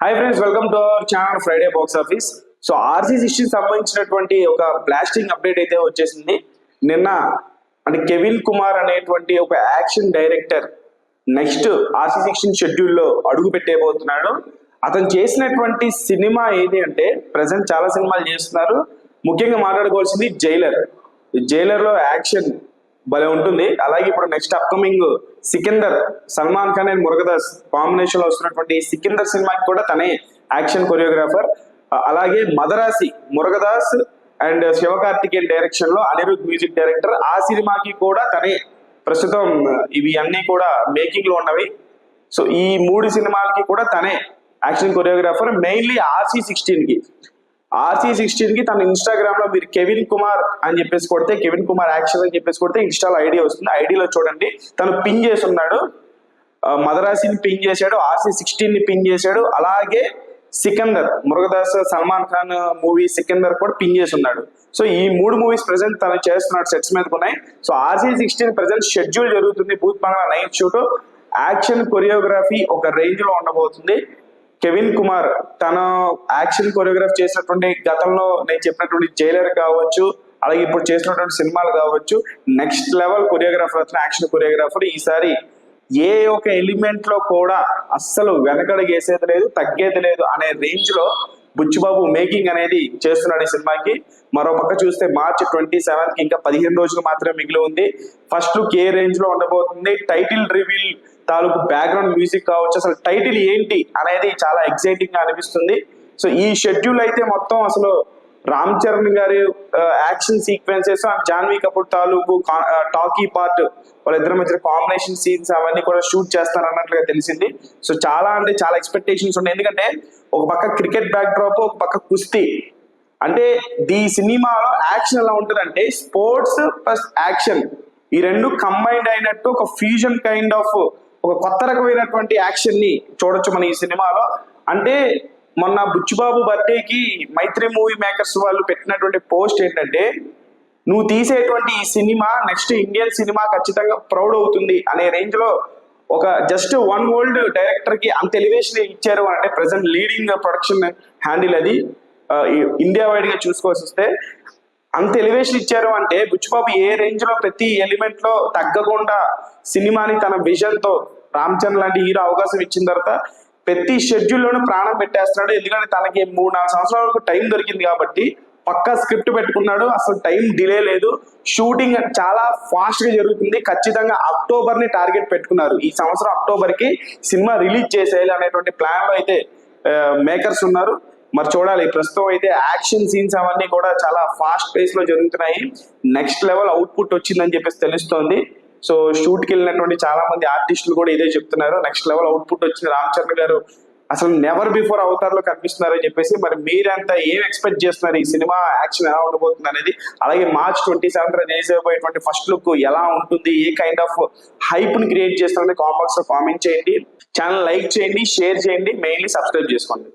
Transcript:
Hi friends welcome to our channel Friday box office so RC sixteen సంబంధించినటువంటి ఒక blasting update అయితే వచ్చేసింది. నిన్న అంటే కెవిల్ కుమార్ అనేటువంటి ఒక action director next RC sixteen షెడ్యూల్లో అడుగు పెట్టేయబోతున్నాడు. అతను చేసినటువంటి సినిమా ఏది అంటే ప్రజెంట్ చాలా సినిమాలు చేస్తున్నారు. ముఖ్యంగా మాట్లాడుకోవాల్సింది జైలర్ జైలర్లో యాక్షన్ భలే ఉంటుంది. అలాగే ఇప్పుడు next upcoming Sikandar Salman Khan and Murugadoss కాంబినేషన్లో వస్తున్నటువంటి సికిందర్ సినిమాకి కూడా తనే యాక్షన్ కొరియోగ్రాఫర్ అలాగే మదరాసి మురుగదాస్ అండ్ శివకార్తికేయన్ డైరెక్షన్లో అనిరుద్ మ్యూజిక్ డైరెక్టర్ ఆ సినిమాకి కూడా తనే ప్రస్తుతం ఇవి అన్ని కూడా మేకింగ్లో ఉన్నవి. సో ఈ మూడు సినిమాలకి కూడా తనే యాక్షన్ కొరియోగ్రాఫర్ మెయిన్లీ ఆర్సీ సిక్స్టీన్కి ఆర్సీ సిక్స్టీన్కి తన ఇన్స్టాగ్రామ్లో మీరు కెవిన్ కుమార్ అని చెప్పేసి కొడితే కెవిన్ కుమార్ యాక్షన్ అని చెప్పేసి కొడితే ఇన్స్టాలో ఐడి వస్తుంది. ఐడిలో చూడండి తను పిన్ చేసి ఉన్నాడు మదరాసిని పిన్ చేశాడు ఆర్సీ సిక్స్టీన్ని పిన్ చేశాడు. అలాగే సికందర్ మురుగదాస్ సల్మాన్ ఖాన్ మూవీ సికందర్ కూడా పిన్ చేసి ఉన్నాడు సో ఈ మూడు మూవీస్ ప్రెసెంట్ తను చేస్తున్నాడు సెట్స్ మీద ఉన్నాయి. So RC sixteen present schedule జరుగుతుంది Bhoot Bangla night shoot action choreography ఒక రేంజ్లో ఉండబోతుంది. కెవిన్ కుమార్ తన యాక్షన్ కొరియోగ్రాఫ్ చేసినటువంటి గతంలో నేను చెప్పినటువంటి జైలర్ కావచ్చు అలాగే ఇప్పుడు చేసినటువంటి సినిమాలు కావచ్చు నెక్స్ట్ లెవెల్ కొరియోగ్రాఫర్ అతను యాక్షన్ కొరియోగ్రాఫర్ ఈసారి ఏ ఒక ఎలిమెంట్లో కూడా అస్సలు వెనకడుగేసేది లేదు తగ్గేది లేదు అనే రేంజ్లో బుచ్చిబాబు మేకింగ్ అనేది చేస్తున్నాడు ఈ సినిమాకి. మరో పక్క చూస్తే మార్చ్ ట్వంటీ సెవెన్కి ఇంకా పదిహేను రోజులు మాత్రమే మిగిలి ఉంది. ఫస్ట్ లుక్ ఏ రేంజ్లో ఉండబోతుంది టైటిల్ రివీల్ తాలూకు బ్యాక్గ్రౌండ్ మ్యూజిక్ కావచ్చు అసలు టైటిల్ ఏంటి అనేది చాలా ఎక్సైటింగ్గా అనిపిస్తుంది. సో ఈ షెడ్యూల్ అయితే మొత్తం అసలు రామ్ చరణ్ గారి యాక్షన్ సీక్వెన్సెస్ జాన్వీ కపూర్ తాలూకు టాకీ పార్ట్ వాళ్ళిద్దరి మధ్య కాంబినేషన్ సీన్స్ అవన్నీ కూడా షూట్ చేస్తారు అన్నట్లుగా తెలిసింది. సో చాలా అంటే చాలా ఎక్స్పెక్టేషన్స్ ఉన్నాయి. ఎందుకంటే ఒక పక్క క్రికెట్ బ్యాక్ డ్రాప్ ఒక పక్క కుస్తీ. అంటే ఈ సినిమాలో యాక్షన్ ఎలా ఉంటుందంటే స్పోర్ట్స్ ప్లస్ యాక్షన్ ఈ రెండు కంబైన్డ్ అయినట్టు ఒక ఫ్యూజన్ కైండ్ ఆఫ్ ఒక కొత్త రకమైనటువంటి యాక్షన్ని చూడొచ్చు మనం ఈ సినిమాలో. అంటే మొన్న బుచ్చిబాబు బర్త్డేకి మైత్రి మూవీ మేకర్స్ వాళ్ళు పెట్టినటువంటి పోస్ట్ ఏంటంటే నువ్వు తీసేటువంటి ఈ సినిమా నెక్స్ట్ ఇండియన్ సినిమా ఖచ్చితంగా ప్రౌడ్ అవుతుంది అనే రేంజ్లో ఒక జస్ట్ వన్ వరల్డ్ డైరెక్టర్కి అంత ఎలివేషన్ ఇచ్చారు అంటే ప్రజెంట్ లీడింగ్ ప్రొడక్షన్ హ్యాండిల్ అది. ఇండియా వైడ్గా చూసుకోవాల్సి వస్తే అంత ఎలివేషన్ ఇచ్చారు అంటే బుచ్చిబాబు ఏ రేంజ్లో ప్రతి ఎలిమెంట్లో తగ్గకుండా సినిమాని తన విజన్తో రామ్ చరణ్ లాంటి హీరో అవకాశం ఇచ్చిన తర్వాత ప్రతి షెడ్యూల్లోనూ ప్రాణం పెట్టేస్తున్నాడు. ఎందుకంటే తనకి మూడు నాలుగు సంవత్సరాల వరకు టైం దొరికింది కాబట్టి పక్కా స్క్రిప్ట్ పెట్టుకున్నాడు. అసలు టైం డిలే లేదు. షూటింగ్ చాలా ఫాస్ట్గా జరుగుతుంది. ఖచ్చితంగా అక్టోబర్ని టార్గెట్ పెట్టుకున్నారు. ఈ సంవత్సరం అక్టోబర్కి సినిమా రిలీజ్ చేసేయాలి అనేటువంటి ప్లాన్లో అయితే మేకర్స్ ఉన్నారు. మరి చూడాలి. ప్రస్తుతం అయితే యాక్షన్ సీన్స్ అవన్నీ కూడా చాలా ఫాస్ట్ పేస్లో జరుగుతున్నాయి. నెక్స్ట్ లెవెల్ అవుట్పుట్ వచ్చిందని చెప్పేసి తెలుస్తోంది. సో షూట్కి వెళ్ళినటువంటి చాలా మంది ఆర్టిస్టులు కూడా ఇదే చెప్తున్నారు. నెక్స్ట్ లెవెల్ అవుట్పుట్ వచ్చింది. రామ్ చరణ్ గారు అసలు నెవర్ బిఫోర్ అవతార్లో కనిపిస్తున్నారని చెప్పేసి మరి మీరంతా ఏం ఎక్స్పెక్ట్ చేస్తున్నారు? ఈ సినిమా యాక్షన్ ఎలా ఉండబోతుంది అనేది? అలాగే మార్చ్ ట్వంటీ సెవెంత్ రిలీజ్ అయిపోయేటువంటి ఫస్ట్ లుక్ ఎలా ఉంటుంది? ఏ కైండ్ ఆఫ్ హైప్ని క్రియేట్ చేస్తారని కామెంట్స్లో కామెంట్ చేయండి. ఛానల్ లైక్ చేయండి షేర్ చేయండి. మెయిన్లీ సబ్స్క్రైబ్ చేసుకోండి.